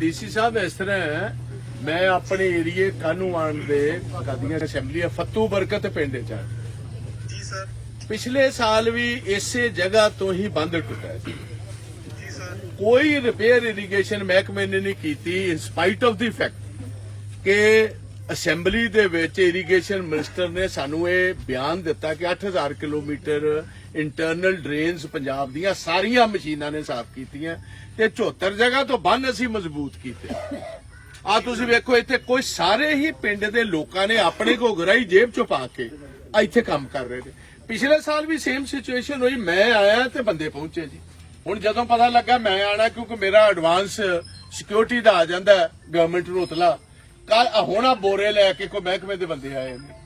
DC ਸਾਹਿਬ ਇਸ ਤਰ੍ਹਾਂ ਮੈਂ ਆਪਣੇ ਏਰੀਏ ਕਾਨੂੰਵਾਨ ਦੇ ਕਾਦੀਆਂ ਅਸੈਂਬਲੀ ਆ ਫੱਤੂ ਬਰਕਤ ਪਿੰਡ ਚ। ਜੀ ਸਰ। ਪਿਛਲੇ ਸਾਲ ਵੀ ਇਸੇ ਜਗ੍ਹਾ ਤੋਂ ਹੀ ਬੰਦ ਟੁੱਟਾ ਸੀ। ਜੀ ਸਰ। ਕੋਈ ਰਿਪੇਅਰ ਇਰੀਗੇਸ਼ਨ ਮਹਿਕਮੇ ਨੇ ਨਹੀਂ ਕੀਤੀ in spite of the fact ਕਿ ਅਸੈਂਬਲੀ ਦੇ ਵਿੱਚ ਇਰੀਗੇਸ਼ਨ ਮਿਨਿਸਟਰ ਨੇ ਸਾਨੂੰ ਇਹ ਬਿਆਨ ਦਿੱਤਾ ਕਿ 8000 ਕਿਲੋਮੀਟਰ ਇੰਟਰਨਲ ਡਰੇਨਸ ਪੰਜਾਬ ਦੀਆਂ ਸਾਰੀਆਂ ਮਸ਼ੀਨਾਂ ਨੇ ਸਾਫ਼ ਕੀਤੀਆਂ ਤੇ 74 ਜਗ੍ਹਾ ਤੋਂ ਬੰਨ ਅਸੀਂ ਮਜ਼ਬੂਤ ਕੀਤੇ। ਆ ਤੁਸੀਂ ਵੇਖੋ, ਇੱਥੇ ਕੋਈ ਸਾਰੇ ਹੀ ਪਿੰਡ ਦੇ ਲੋਕਾਂ ਨੇ ਆਪਣੇ ਕੋ ਜੇਬ ਚੋਂ ਪਾ ਕੇ ਇੱਥੇ ਕੰਮ ਕਰ ਰਹੇ ਨੇ। ਪਿਛਲੇ ਸਾਲ ਵੀ ਸੇਮ ਸਿਚੁਏਸ਼ਨ ਹੋਈ, ਮੈਂ ਆਇਆ ਤੇ ਬੰਦੇ ਪਹੁੰਚੇ ਜੀ। ਹੁਣ ਜਦੋਂ ਪਤਾ ਲੱਗਾ ਮੈਂ ਆਣਾ ਕਿਉਂਕਿ ਮੇਰਾ ਐਡਵਾਂਸ ਸਿਕਿਉਰਿਟੀ ਦਾ ਆ ਜਾਂਦਾ ਗਵਰਨਮੈਂਟ ਨੂੰ ਉਤਲਾ ਕੱਲ ਹੁਣ ਆ ਬੋਰੇ ਲੈ ਕੇ ਕੋਈ ਮਹਿਕਮੇ ਦੇ ਬੰਦੇ ਆਏ ਨੇ।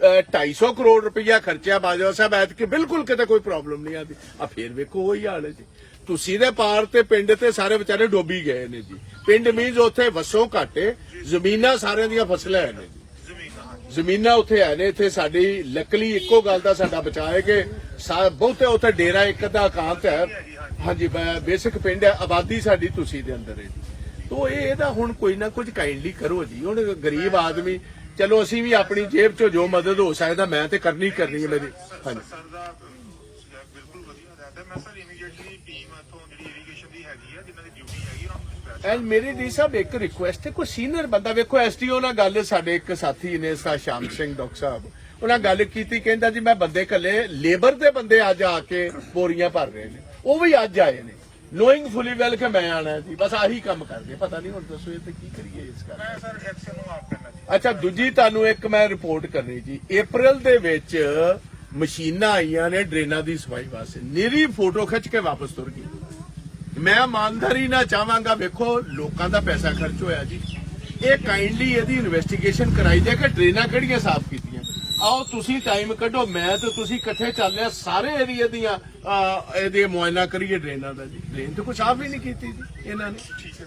250 ਕਰੋੜ ਰੁਪਇਆ ਖਰਚਿਆ ਬਾਜਵਾ ਸਾਹਿਬ, ਐਤਕੀ ਬਿਲਕੁਲ ਕਿਤੇ ਕੋਈ ਪ੍ਰੋਬਲਮ ਨਹੀਂ ਆਦੀ। ਆ ਫੇਰ ਵੇਖੋ ਉਹੀ ਹਾਲ ਹੈ ਜੀ। ਤੁਸੀਂ ਦੇ ਪਾਰ ਤੇ ਪਿੰਡ ਤੇ ਸਾਰੇ ਵਿਚਾਰੇ ਡੋਬੀ ਗਏ ਨੇ ਜੀ। ਪਿੰਡ ਮੀਨਸ ਉੱਥੇ ਵਸੋਂ ਘਾਟੇ ਜ਼ਮੀਨਾਂ ਸਾਰਿਆਂ ਦੀਆਂ ਫਸਲਾਂ ਹੈ ਨੇ ਜ਼ਮੀਨਾਂ ਉੱਥੇ ਹੈ ਨੇ, ਇੱਥੇ ਸਾਡੀ ਲੱਕਲੀ ਇੱਕੋ ਗੱਲ ਦਾ ਸਾਡਾ ਬਚਾਅ ਹੈ ਕਿ ਸਾ- ਬਹੁਤੇ ਉੱਥੇ ਡੇਰਾ ਇੱਕ ਦਾ ਇਕਾਂਤ ਹੈ ਹਾਂਜੀ ਬੇਸਿਕ ਪਿੰਡ ਹੈ ਆਬਾਦੀ ਸਾਡੀ ਤੁਸੀਂ ਦੇ ਅੰਦਰ ਹੈ ਜੀ। ਤੋ ਇਹ ਇਹਦਾ ਹੁਣ ਕੋਈ ਨਾ ਕੁਝ ਕਾਈਂਡਲੀ ਕਰੋ ਜੀ। ਹੁਣ ਗਰੀਬ ਆਦਮੀ ਚਲੋ ਅਸੀਂ ਵੀ ਆਪਣੀ ਜੇਬ ਚੋਂ ਜੋ ਮਦਦ ਹੋ ਸਕਦਾ ਮੈਂ ਤੇ ਕਰਨੀ ਕਰਨੀ ਹੈ ਮੇਰੀ ਹਾਂਜੀ। ਸਰ ਦਾ ਬਿਲਕੁਲ ਵਧੀਆ ਰਹਿੰਦਾ ਮੈਂ ਸਰ ਇਮੀਡੀਏਟਲੀ ਟੀਮ ਇਥੋਂ ਜਿਹੜੀ ਇਰੀਗੇਸ਼ਨ ਦੀ ਹੈਗੀ ਆ ਜਿਨ੍ਹਾਂ ਦੀ ਡਿਊਟੀ ਹੈਗੀ ਉਹਨਾਂ ਨੂੰ dispatch ਐਂਡ ਮੇਰੀ ਡੀ ਸਾਹਿਬ ਇੱਕ ਰਿਕੁਐਸਟ ਹੈ ਕੋਈ ਸੀਨੀਅਰ ਬੰਦਾ ਵੇਖੋ ਐਸਟੀਓ ਨਾਲ ਗੱਲ ਸਾਡੇ ਇੱਕ ਸਾਥੀ ਨੇ ਸਾ ਸ਼ਾਮ ਸਿੰਘ ਡਾਕਟਰ ਸਾਹਿਬ ਉਹਨਾਂ ਗੱਲ ਕੀਤੀ ਕਹਿੰਦਾ ਜੀ ਮੈਂ ਬੰਦੇ ਕੱਲੇ ਲੇਬਰ ਦੇ ਬੰਦੇ ਅੱਜ ਆ ਕੇ ਬੋਰੀਆਂ ਭਰ ਰਹੇ ਨੇ। ਉਹ ਵੀ ਅੱਜ ਆਏ ਨੇ। ਨੋਇੰਗ ਫੁਲੀ ਵੈਲ ਕਿ ਮੈਂ ਆਣਾ ਜੀ ਬਸ ਆਹੀ ਕੰਮ ਕਰਦੇ ਪਤਾ ਨਹੀਂ ਹੁਣ ਦੱਸੋ ਇਹ ਤੇ ਕੀ ਕਰੀਏ ਇਸ ਗੱਲ ਮੈਂ ਸਰ ਐਕਸ਼ਨ ਨੂੰ ਆਪ ਕਰਨਾ ਅੱਛਾ ਦੂਜੀ ਤੁਹਾਨੂੰ ਇੱਕ ਮੈਂ ਰਿਪੋਰਟ ਕਰਨੀ ਜੀ April ਦੇ ਵਿੱਚ ਮਸ਼ੀਨਾਂ ਆਈਆਂ ਨੇ ਡਰੇਨਾਂ ਦੀ ਸਫ਼ਾਈ ਵਾਸਤੇ। ਨਿਰੀ ਫੋਟੋ ਖਿੱਚ ਕੇ ਵਾਪਸ ਤੁਰ ਗਈ। ਮੈਂ ਇਮਾਨਦਾਰੀ ਨਾਲ ਚਾਹਾਂਗਾ ਵੇਖੋ ਲੋਕਾਂ ਦਾ ਪੈਸਾ ਖਰਚ ਹੋਇਆ ਜੀ। ਇਹ ਕਾਈਂਡਲੀ ਇਹਦੀ ਇਨਵੈਸਟੀਗੇਸ਼ਨ ਕਰਾਈ ਜਾਏ ਕਿ ਡਰੇਨਾਂ ਕਿਹੜੀਆਂ ਸਾਫ਼ ਕੀਤੀਆਂ। ਆਓ ਤੁਸੀਂ ਟਾਈਮ ਕੱਢੋ ਮੈਂ ਤੇ ਤੁਸੀਂ ਇਕੱਠੇ ਚੱਲਿਆ ਸਾਰੇ ਏਰੀਆ ਦੀਆਂ ਅਹ, ਇਹਦੇ ਮੁਆਇਨਾ ਕਰੀਏ ਡਰੇਨਾਂ ਦਾ ਜੀ। ਡਰੇਨ ਤੇ ਕੁਝ ਸਾਫ਼ ਹੀ ਨਹੀਂ ਕੀਤੀ ਜੀ ਇਹਨਾਂ ਨੇ। ਠੀਕ ਹੈ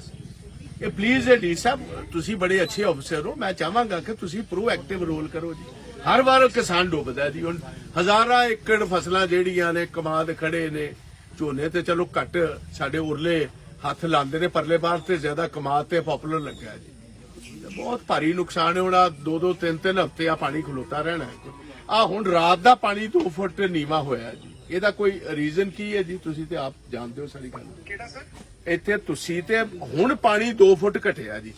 ਇਹ ਪਲੀਜ਼ ਇਹ ਡੀ ਸਾਹਿਬ, ਤੁਸੀਂ ਬੜੇ ਅੱਛੇ ਅਫਸਰ ਹੋ। ਮੈਂ ਚਾਹਾਂਗਾ ਕਿ ਤੁਸੀਂ ਪ੍ਰੋਐਕਟਿਵ ਰੋਲ ਕਰੋ ਜੀ। ਹਰ ਵਾਰ ਕਿਸਾਨ ਡੁੱਬਦਾ ਜੀ। ਹੁਣ ਹਜ਼ਾਰਾਂ ਏਕੜ ਫਸਲਾਂ ਜਿਹੜੀਆਂ ਨੇ, ਕਮਾਦ ਖੜੇ ਨੇ, ਝੋਨੇ ਤੇ ਚਲੋ ਘੱਟ ਸਾਡੇ ਉਰਲੇ ਹੱਥ ਲਾਉਂਦੇ ਨੇ, ਪਰਲੇ ਬਾਹਰ ਤੇ ਜ਼ਿਆਦਾ ਕਮਾਦ ਤੇ ਪਪੂਲਰ ਲੱਗਾ ਜੀ। ਬਹੁਤ ਭਾਰੀ ਨੁਕਸਾਨ ਹੋਣਾ ਦੋ ਦੋ ਤਿੰਨ ਤਿੰਨ ਹਫ਼ਤੇ ਆ ਪਾਣੀ ਖਲੋਤਾ ਰਹਿਣਾ ਆ ਹੁਣ ਰਾਤ ਦਾ ਪਾਣੀ 2 ਫੁੱਟ ਨੀਵਾ ਹੋਇਆ ਜੀ। ਇਹਦਾ ਕੋਈ ਰੀਜ਼ਨ ਕੀ ਹੈ ਜੀ? ਤੁਸੀਂ ਤੇ ਆਪ ਜਾਣਦੇ ਹੋ ਸਾਰੀ ਗੱਲ। ਕਿਹੜਾ ਸਰ ਇੱਥੇ ਤੁਸੀਂ ਤੇ ਹੁਣ ਪਾਣੀ 2 ਫੁੱਟ ਘਟਿਆ ਜੀ।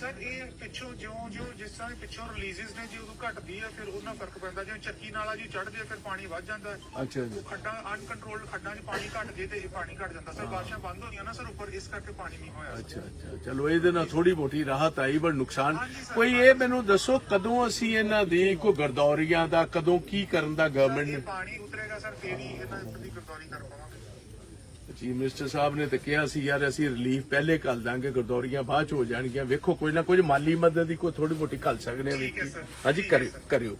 ਸਰ ਇਹ ਪਿੱਛੋਂ ਜਿਉਂ ਜਿਉਂ ਜਿਸ ਤਰ੍ਹਾਂ ਪਿੱਛੋਂ ਰਿਲੀਜ਼ਸ ਨੇ ਜਦੋਂ ਘਟਦੀ ਹੈ ਫਿਰ ਉਹਨਾਂ ਫ਼ਰਕ ਪੈਂਦਾ। ਜਿਵੇਂ ਚੱਕੀ ਨਾਲਾ ਜੀ ਚੜ੍ਹਦੇ ਆ, ਫਿਰ ਪਾਣੀ ਵੱਧ ਜਾਂਦਾ। ਹੈ ਅੱਛਾ ਜੀ। ਖੱਡਾਂ ਅਨਕੰਟਰੋਲਡ ਖੱਡਾਂ 'ਚ ਪਾਣੀ ਘਟ ਜੇ ਤੇ ਇਹ ਪਾਣੀ ਘਟ ਜਾਂਦਾ। ਸਰ ਬਾਰਿਸ਼ਾਂ ਬੰਦ ਹੋਈਆਂ ਨਾ ਸਰ ਉੱਪਰ ਇਸ ਕਰਕੇ ਪਾਣੀ ਨਹੀਂ ਹੋਇਆ। ਅੱਛਾ ਅੱਛਾ ਚਲੋ ਇਹਦੇ ਨਾਲ ਥੋੜੀ ਮੋਟੀ ਰਾਹਤ ਆਈ ਪਰ ਨੁਕਸਾਨ। ਕੋਈ ਇਹ ਮੈਨੂੰ ਦੱਸੋ ਕਦੋਂ ਅਸੀਂ ਇਹਨਾਂ ਦੀ ਕੋਈ ਗਰਦੌਰੀਆਂ ਦਾ ਕਦੋਂ ਕੀ ਕਰਨ ਦਾ ਗਵਰਨਮੈਂਟ ਨੇ? ਪਾਣੀ ਉਤਰੇਗਾ ਸਰ ਫੇਰ ਹੀ ਇਹਨਾਂ ਦੀ ਗਰਦੌਰੀ ਕਰ ਪਾਵਾਂਗੇ। ਚੀਫ ਮਿਨਿਸਟਰ ਸਾਹਿਬ ਨੇ ਤਾਂ ਕਿਹਾ ਸੀ ਯਾਰ ਅਸੀਂ ਰਿਲੀਫ ਪਹਿਲੇ ਕਰ ਦਾਂਗੇ ਗਰਦੌਰੀਆਂ ਬਾਅਦ ਚ ਹੋ ਜਾਣਗੀਆਂ। ਵੇਖੋ ਕੋਈ ਨਾ ਕੁਝ ਮਾਲੀ ਮਦਦ ਦੀ ਕੋਈ ਥੋੜੀ ਮੋਟੀ ਕਰ ਸਕਦੇ ਹੈ ਵੀ। ਹਾਂਜੀ ਕਰਿਓ ਕਰਿਓ।